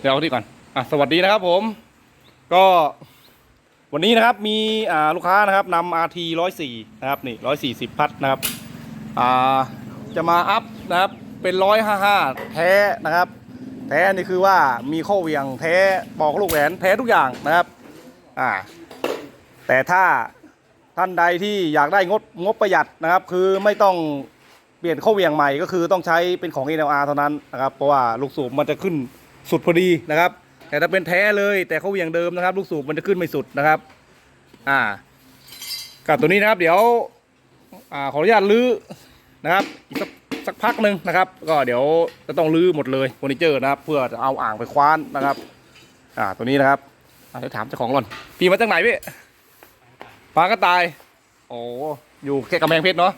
เดี๋ยวเอาที่ก่อนอะสวัสดีนะครับผม ก็วันนี้นะครับมีอ่าลูกค้านะครับนำ RT 104นะครับนี่140 พัดนะครับอ่าจะมาอัพนะครับเป็น 155 แท้นะครับ แท้นี่คือว่ามีข้อเหวียงแท้ปอกลูกแหวนแท้ทุกอย่างนะครับอ่าแต่ถ้าท่านใดที่อยากได้งบงบประหยัดนะครับ คือไม่ต้องเปลี่ยนข้อเหวียงใหม่ก็คือต้องใช้เป็นของ NLR เท่านั้นนะครับเพราะว่าลูกสูบมันจะขึ้น สุดพอดีนะครับ แต่ถ้าเป็นแท้เลยแต่เข้อเหวียงเดิมนะครับ ลูกสูบมันจะขึ้นไม่สุดนะครับ อ่ากับตัวนี้นะครับ เดี๋ยวอ่าขออนุญาตลื้อนะครับ อีกสักสักพักหนึ่งนะครับ ก็เดี๋ยวจะต้องลื้อหมดเลยเฟอร์นิเจอร์นะครับ เพื่อจะเอาอ่างไปคว้านนะครับ อ่าตัวนี้นะครับเดี๋ยวถามเจ้าของก่อนพี่มาจากไหนพี่ปลากระต่าย โอ้อยู่แค่กำแพงเพชรเนาะ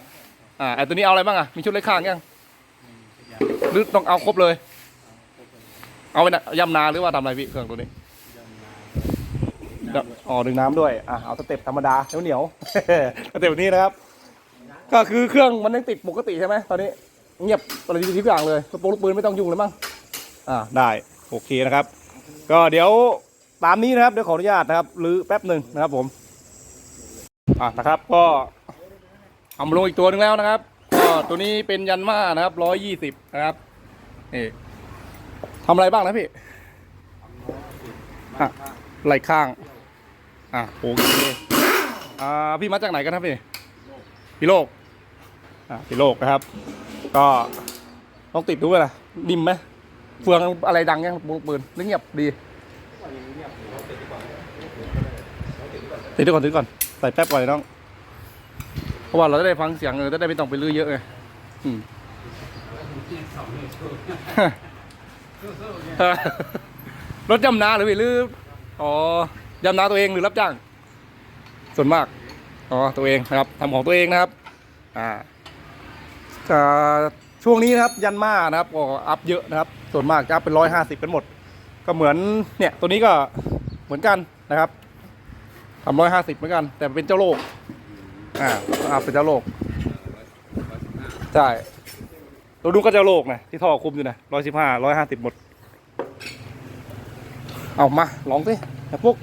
อ่าไอตัวนี้เอาอะไรบ้างอะมีชุดเล็กข้างยังหรือต้องเอาครบเลย เอาไปนะยำนาหรือว่าทำอะไรพี่เครื่องตัวนี้อ๋อดึงน้ำด้วยอะเอาสเต็ปธรรมดาเหนียวเหนียวสเต็ปนี้นะครับ ก็คือเครื่องมันยังติดปกติใช่ไหมตอนนี้เงียบอะไรทุกอย่างเลยกระโปรงลูกปืนไม่ต้องยุ่งเลยมั้งอ่าได้โอเคนะครับ ก็เดี๋ยวตามนี้นะครับเดี๋ยวขออนุญาตนะครับรื้อแป๊บหนึ่งนะครับผมอะนะครับก็เอามาลงอีกตัวหนึงแล้วนะครับ ก็ตัวนี้เป็นยันมานะครับร้อยยี่สิบนะครับนี่ ทำอะไรบ้างนะพี่อะไหล่ข้าง อะโอเคอ่าพี่มาจากไหนกันครับพี่พี่โลกอะพี่โลกนะครับ ก็ต้องติดดูเลยนะดิมไหมเฟืองอะไรดังยังปืนปืนหรือเงียบดีติดด้วยก่อนติดก่อนใส่แป๊บก่อนเลยน้อง เพราะว่าเราจะได้ฟังเสียงเออจะได้ไม่ต้องไปลื้อเยอะไงอืม รถยำนาหรือหรืออ๋อยำนาตัวเองหรือรับจ้าง ส่วนมากอ๋อตัวเองนะครับทำของตัวเองนะครับอ่าอ่าช่วงนี้นะครับยันมานะครับก็อัพเยอะนะครับ ส่วนมากจะอัพเป็นร้อยห้าสิบกันหมด ก็เหมือนเนี่ยตัวนี้ก็เหมือนกันนะครับทำร้อยห้าสิบเหมือนกัน แต่เป็นเจ้าโลกอ่าอัพเป็นเจ้าโลกใช่ เราดูก็เจ้าโลกนะที่ท่อคุมอยู่นะร้อยสิบห้าร้อยห้าสิบหมด เอามา ลองสิไอ้พวก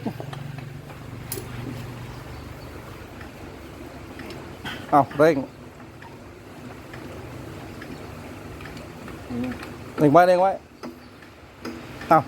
เอาเร่งเร่งไว้เร่งไว้เอา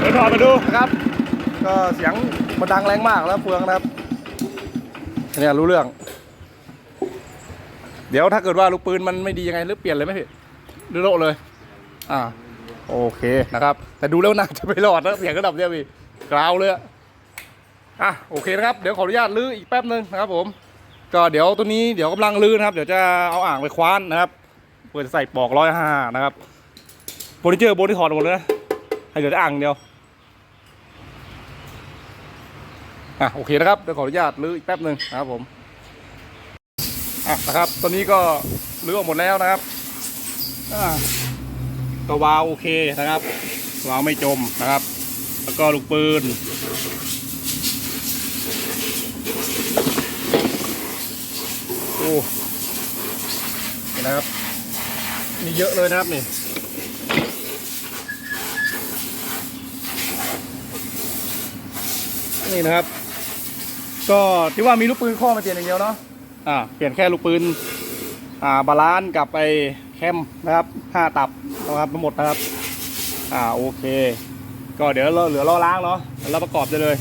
เดี๋ยวถอดมาดูนะครับ ก็เสียงมันดังแรงมากแล้วเฟืองนะครับเนี่ยรู้เรื่อง เดี๋ยวถ้าเกิดว่าลูกปืนมันไม่ดียังไงหรือเปลี่ยนเลยไหมพี่หรือโลเลย อ่า โอเคนะครับ แต่ดูแล้วน่าจะไม่รอดนะเสียงระดับเนี้ยพี่กราวเลยอะอะโอเคนะครับเดี๋ยวขออนุญาตลื้ออีกแป๊บนึงนะครับ ผม ก็เดี๋ยวตัวนี้เดี๋ยวกำลังลื้อนะครับ เดี๋ยวจะเอาอ่างไปคว้านนะครับเพื่อจะใส่ปลอกร้อยห้านะครับโฟนิเจอร์โบนี่ถอดหมดเลยนะให้เหลือแต่อ่างเดียว อะโอเคนะครับเดี๋ยวขออนุญาตลื้ออีกแป๊บหนึ่งนะครับผมอะนะครับ ตอนนี้ก็ลื้อออกหมดแล้วนะครับอะก็วาวโอเคนะครับวาวไม่จมนะครับ แล้วก็ลูกปืนโอ้นี่นะครับมีเยอะเลยนะครับนี่นี่นะครับ ก็ที่ว่ามีลูกปืนข้อมาเปลี่ยนอย่างเดียวเนาะอ่าเปลี่ยนแค่ลูกปืนอ่าบาลานซ์กับไอแคมนะครับห้าตับนะครับทั้งหมดนะครับอ่าโอเค ก็เดี๋ยวเราเหลือล้อล้างเนาะแล้วเราประกอบได้เลย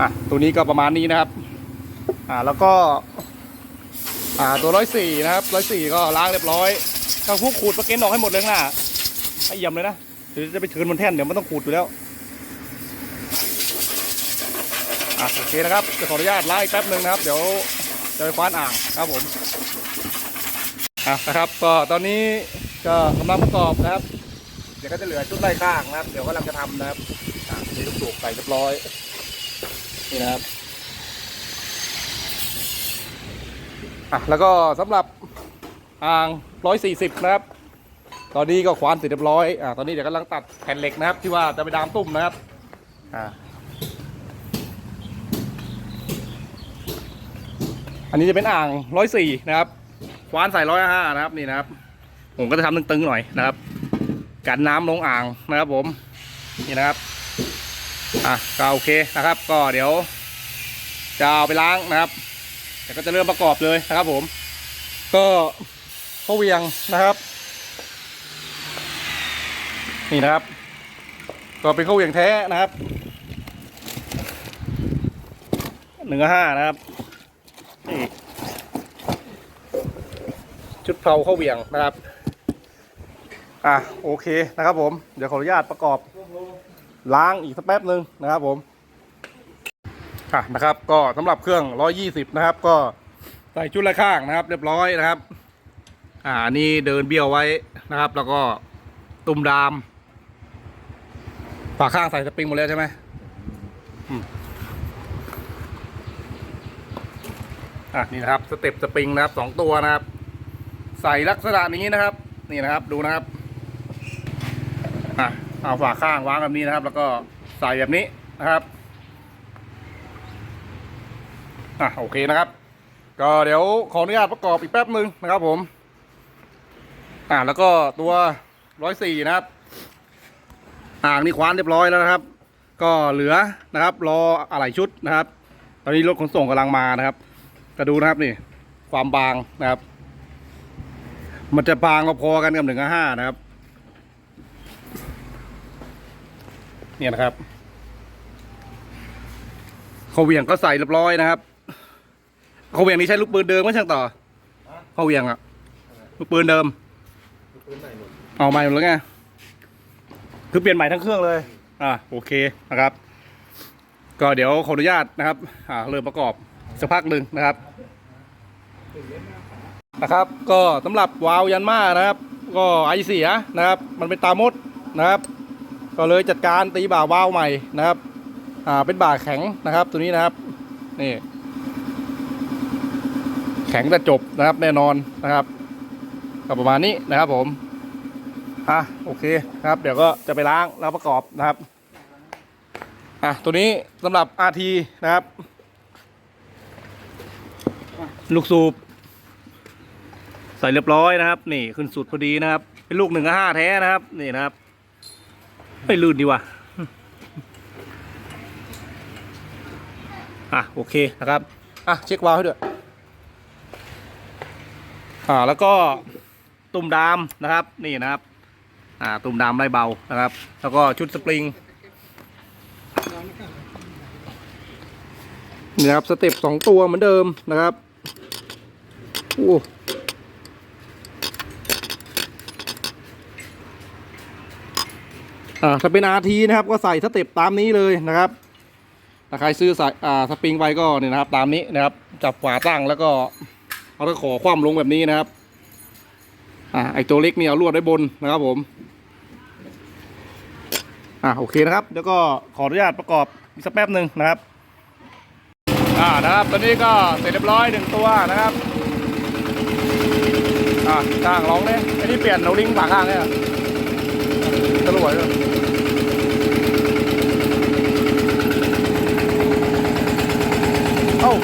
อะตัวนี้ก็ประมาณนี้นะครับอ่าแล้วก็อ่าตัวร้อยสี่นะครับร้อยสี่ก็ล้างเรียบร้อยก็พวกขูดสเก็นออกให้หมดเลยน้าให้ยี่ยมเลยนะเดี๋ยวจะไปเชิญบนแท่นเดี๋ยวมันต้องขูดอยู่แล้ว อะโอเคนะครับจะขออนุญาตไล่แป๊บหนึ่งนะครับ เดี๋ยวจะไปคว้านอ่างครับผมอะนะครับก็ตอนนี้ก็กำลังประกอบนะครับ เดี๋ยวก็จะเหลือชุดไล่ข้างนะครับ เดี๋ยวกำลังจะทำนะครับอะมีลูกสูบใส่เรียบร้อยนี่นะครับอะแล้วก็สำหรับอ่าง 140 นะครับ ตอนนี้ก็ควานเสร็จเรียบร้อยอ่าตอนนี้เดี๋ยวกำลังตัดแผ่นเหล็กนะครับ ที่ว่าจะไปดามตุ้มนะครับอ่า อันนี้จะเป็นอ่าง104นะครับควานใส่105นะครับนี่นะครับ ผมก็จะทำตึงๆหน่อยนะครับกันน้ำลงอ่างนะครับผมนี่นะครับอะก็โอเคนะครับ ก็เดี๋ยวจะเอาไปล้างนะครับเดี๋ยวก็จะเริ่มประกอบเลยนะครับ ผม ก็ข้าวเวียงนะครับ นี่นะครับ ก็เป็นข้าเวียงแท้นะครับหนึ่งห้านะครับ นี่ชุดเผาข้าวเหวียงนะครับ อะโอเคนะครับผมเดี๋ยวขออนุญาตประกอบล้างอีกสักแป๊บหนึ่งนะครับผมอะนะครับก็สำหรับเครื่อง 120 นะครับ ก็ใส่ชุดละข้างนะครับ เรียบร้อยนะครับ อ่านี่เดินเบี้ยวไว้นะครับ แล้วก็ตุ่มดามฝาข้างใส่สปริงหมดแล้วใช่ไหม อะนี่นะครับสเต็ปสปริงนะครับสองตัวนะครับ ใส่ลักษณะนี้นะครับ นี่นะครับดูนะครับอะเอาฝาข้างวางแบบนี้นะครับ แล้วก็ใส่แบบนี้นะครับอะโอเคนะครับ ก็เดี๋ยวขออนุญาตประกอบอีกแป๊บหนึ่งนะครับผม อะแล้วก็ตัวร้อยสี่นะครับอ่างนี่คว้านเรียบร้อยแล้วนะครับ ก็เหลือนะครับ รออะไหล่ชุดนะครับ ตอนนี้รถขนส่งกำลังมานะครับ ก็ดูนะครับนี่ ความบางนะครับ มันจะบางพอๆกันกับหนึ่งห้านะครับ เนี่ยนะครับเขาเหวียงก็ใส่เรียบร้อยนะครับเขาเหวียงนี้ใช้ลูกปืนเดิมไหมช่างต่อเขาเหวียงอะลูกปืนเดิมเอาใหม่หมดแล้วไงคือเปลี่ยนใหม่ทั้งเครื่องเลย อ่าโอเคนะครับ ก็เดี๋ยวขออนุญาตนะครับ อ่าเริ่มประกอบ สักพักหนึ่งนะครับนะครับ ก็สำหรับวาวยันมานะครับ ก็ไอเสียนะครับ มันเป็นตามดนะครับ ก็เลยจัดการตีบ่าวาวใหม่นะครับ อ่าเป็นบ่าแข็งนะครับ ตัวนี้นะครับนี่แข็งแต่จบนะครับแน่นอนนะครับก็ประมาณนี้นะครับผมอะโอเคครับ เดี๋ยวก็จะไปล้างแล้วประกอบนะครับอะตัวนี้สำหรับ RT นะครับ ลูกสูบ ใส่เรียบร้อยนะครับ นี่ขึ้นสุดพอดีนะครับ เป็นลูกหนึ่งห้าแท้นะครับ นี่นะครับ ไม่ลื่นดีว่ะอะโอเคนะครับอะเช็ควาล์วให้ด้วยอ่าแล้วก็ตุ่มดามนะครับนี่นะครับ อ่าตุ่มดำไรเบานะครับ แล้วก็ชุดสปริงนี่นะครับสเต็ปสองตัวเหมือนเดิมนะครับ โอ้อ่าถ้าเป็น RT นะครับก็ใส่สเต็ปตามนี้เลยนะครับถ้าใครซื้อใส่อ่าสปริงไปก็เนี่ยนะครับ ตามนี้นะครับ จับฝาตั้งแล้วก็เอาตะขอคว่ำลงแบบนี้นะครับ อ่าไอตัวเล็กนี่เอาลวดไว้บนนะครับผม อ่าโอเคนะครับเดี๋ยวก็ขออนุญาตประกอบอีกสักแป๊บหนึ่งนะครับ อ่านะครับตอนนี้ก็เสร็จเรียบร้อยหนึ่งตัวนะครับ อ่าข้างร้องเนี่ยอันนี้เปลี่ยนโนลิงฝาข้างเนี่ยตลวยเลยเอ้า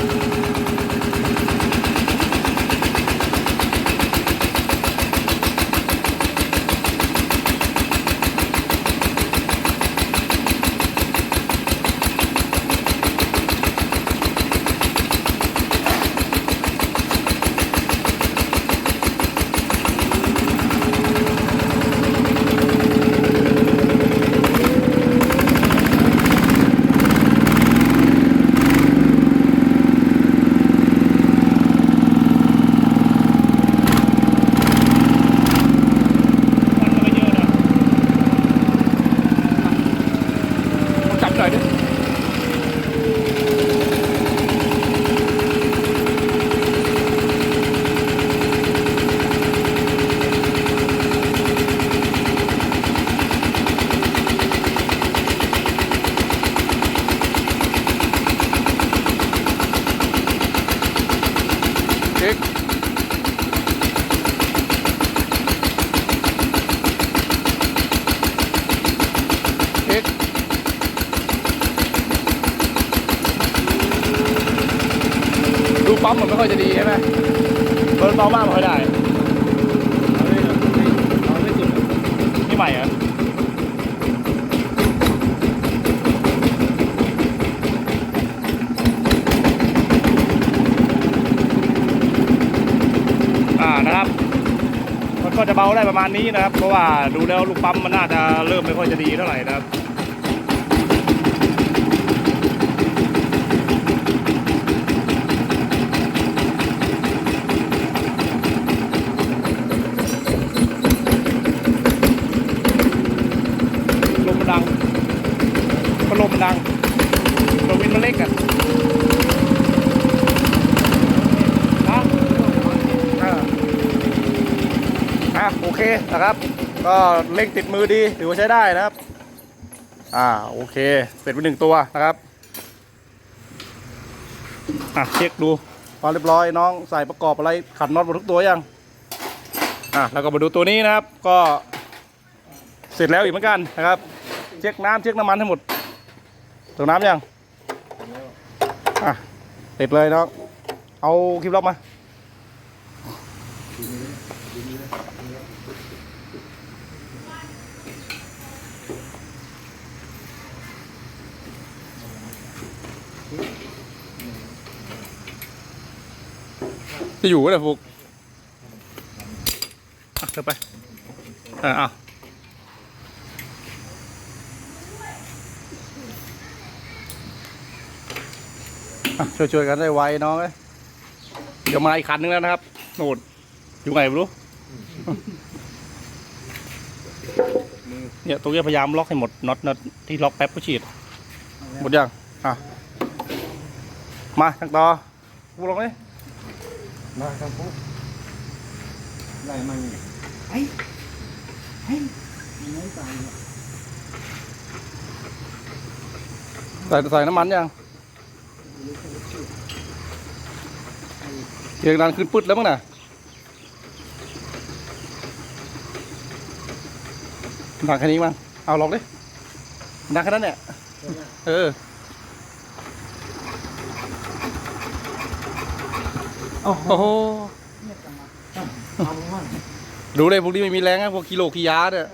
ช็คดูปั๊มมันไม่ค่อยจะดีใช่ไหมเบิร์นเบามากไม่ค่อยได้ ได้ประมาณนี้นะครับ เพราะว่าดูแล้วลูกปั๊มมันน่าจะเริ่มไม่ค่อยจะดีเท่าไหร่นะครับ ลมมันดังพัดลมมันดังตัววินมันเล็กอะฮะอ่าอะโอเค นะครับ ก็เร่งติดมือดีถือว่าใช้ได้นะครับ อ่าโอเค เสร็จไปหนึ่งตัวนะครับอะเช็คดูพอเรียบร้อยน้องใส่ประกอบอะไรขันน็อตหมดทุกตัวยังอะแล้วก็มาดูตัวนี้นะครับ ก็เสร็จแล้วอีกเหมือนกันนะครับ เช็คน้ำเช็คน้ำมันให้หมดตรงน้ำยังอะติดเลยน้องเอาคลิปล็อกมา จะอยู่ก็ได้ฟุกอะเธอไปอะอะอะช่วยๆกันได้ไวน้องเอ้ยเดี๋ยวมาอีกคันนึงแล้วนะครับโน่นอยู่ไหนไม่รู้เนี่ยตรงนี้พยายามล็อกให้หมดน็อตน็อตที่ล็อกแป๊บก็ฉีด หมดยัง อะ มาทางต่อกูลงเลย มาครับปุ๊บไล่มานี่ไอ้ไอ้ยังไม่ตายเนี่ยใส่ใส่น้ำมันยังเสียงดังขึ้นปึ๊ดแล้วมั้งน่ะดังแค่นี้มั้งเอาลองดิดังแค่นั้นเนี่ยเออ โอ้โหโอ้โหเนี่ยจังมาเอาบ้างดูเลยพวกนี้ไม่มีแรงนะพวกกิโลกิยาเนี่ย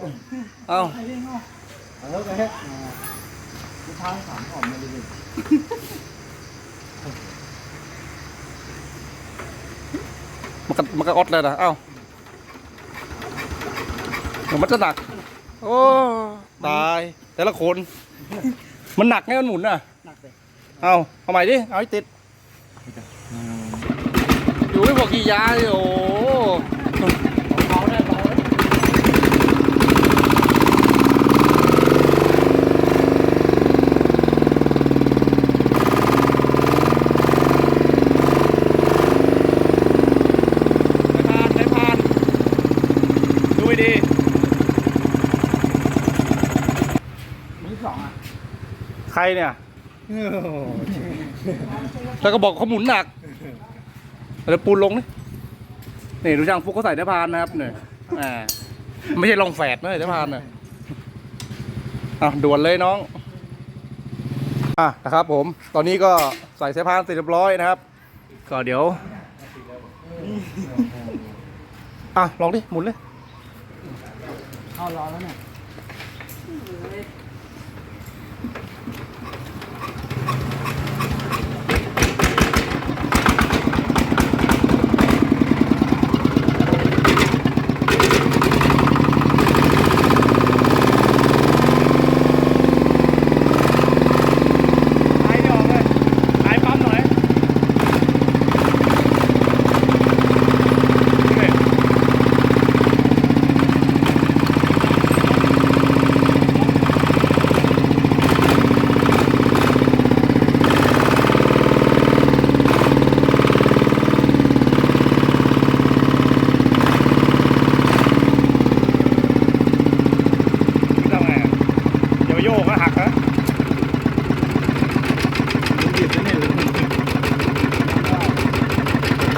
เอ้าไอ้เรื่องเนาะเออไปเฮ็ดลูกค้าถามก่อนมาดูดิมันก็มันก็ออดเลยนะเอ้าเดี๋ยวมันจะหนัก โอ้ตาย แต่ละคน มันหนักไงมันหมุนอะ หนักเลย เอาเอาใหม่ดิ เอาให้ติด อยู่ไม่บอกกี่ยาเลยโอ้โหเบาได้เบาได้ไม่ผ่านไม่ผ่านดูให้ดีมือสองอะ ใครเนี่ย แล้วก็บอกเขาหมุนหนัก แล้วปูนลงนี่นี่ดูช่างฟุกเขาใส่ได้พานนะครับเนี่ยอ่าไม่ใช่ลองแฝดนะได้พานเนี่ยอะด่วนเลยน้องอะนะครับ ผม ตอนนี้ก็ใส่เสายพานเสร็จเรียบร้อยนะครับ ก็เดี๋ยวอะลองดิหมุนเลยเข้ารอแล้วเนี่ย ไอ้นี่ออกเลยไอ้ปั๊มหน่อยนี่ทำไงอะอย่าไปโยกนะหักนะ หยิบแล้วเนี่ย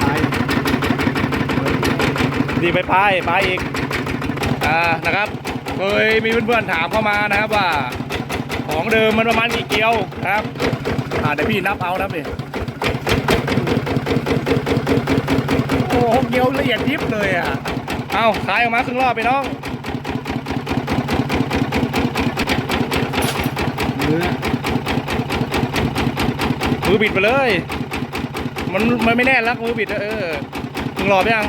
ตาย ดีไปพายพายอีกอ่านะครับเคยมีเพื่อนๆถามเข้ามานะครับว่า ของเดิมมันประมาณกี่เกียวนะครับอ่าเดี๋ยวพี่นับเอานะครับนี่โอ้โหเกียวละเอียดยิบเลยอะเอาขายออกมาครึ่งรอบไปน้องเนื้อมือบิดไปเลย มันมันไม่แน่นแล้วมือบิดเออมึงรอบยัง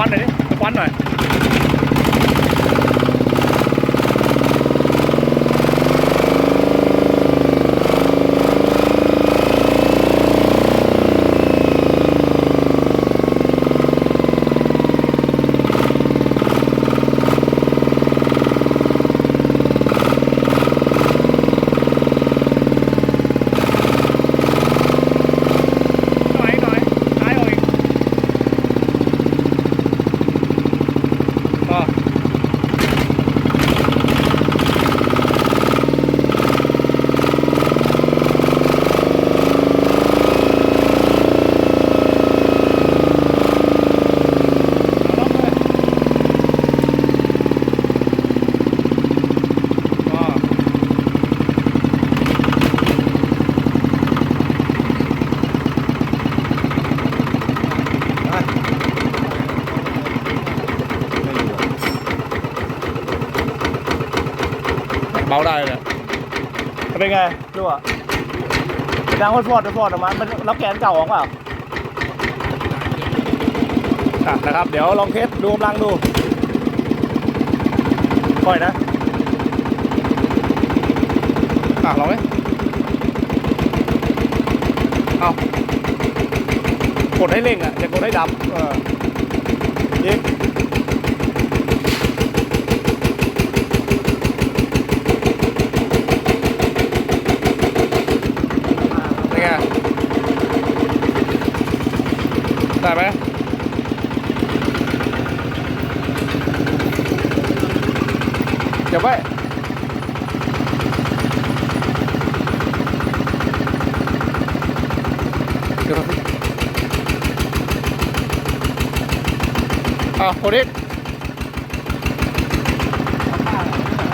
ควันหน่อยดิดูควันหน่อย หน่อยหน่อยซ้ายออกอีกก็ก็ เบาได้เลยเนี่ยเป็นไงดู อะดังฟอดฟอดฟอดออกมามันรับแกนเก่าออกเปล่าอะนะครับ เดี๋ยวลองเทสดูกำลังดูค่อยนะอะลองไหมเอากดให้เร่งอะอย่ากดให้ดับเออยิงเป็นไง ได้ไหมเดี๋ยวไปเดี๋ยวก่ อ้าวโคดิ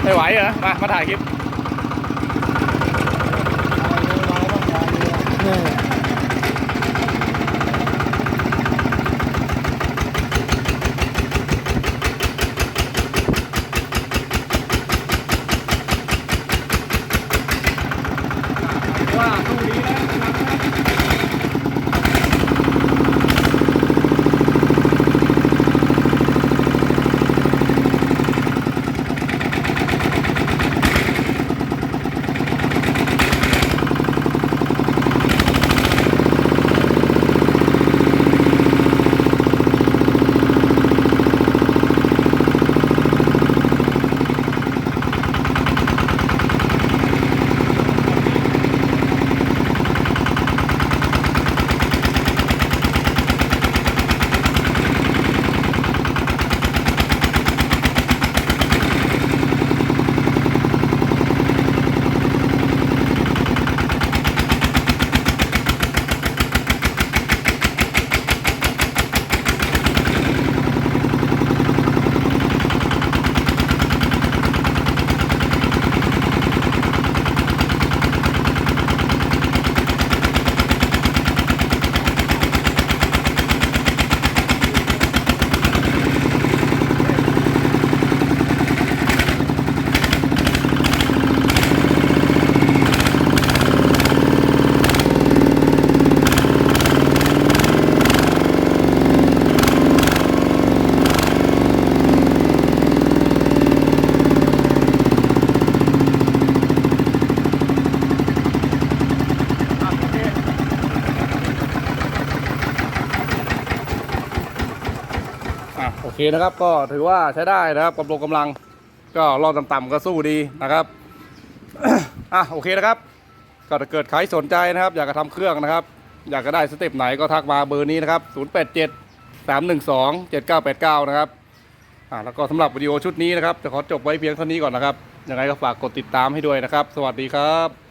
ไม่ไหวเหรอ มา มาถ่ายคลิป เคนะครับก็ถือว่าใช้ได้นะครับกำลังกำลัง ก็รอบต่ำๆก็สู้ดีนะครับอะโอเคนะครับ ก็ถ้าเกิดใครสนใจนะครับ อยากจะทำเครื่องนะครับ อยากจะได้สเต็ปไหนก็ทักมาเบอร์นี้นะครับ 087 312 7989 นะครับอะแล้วก็สำหรับวิดีโอชุดนี้นะครับจะขอจบไว้เพียงเท่านี้ก่อนนะครับยังไงก็ฝากกดติดตามให้ด้วยนะครับ สวัสดีครับ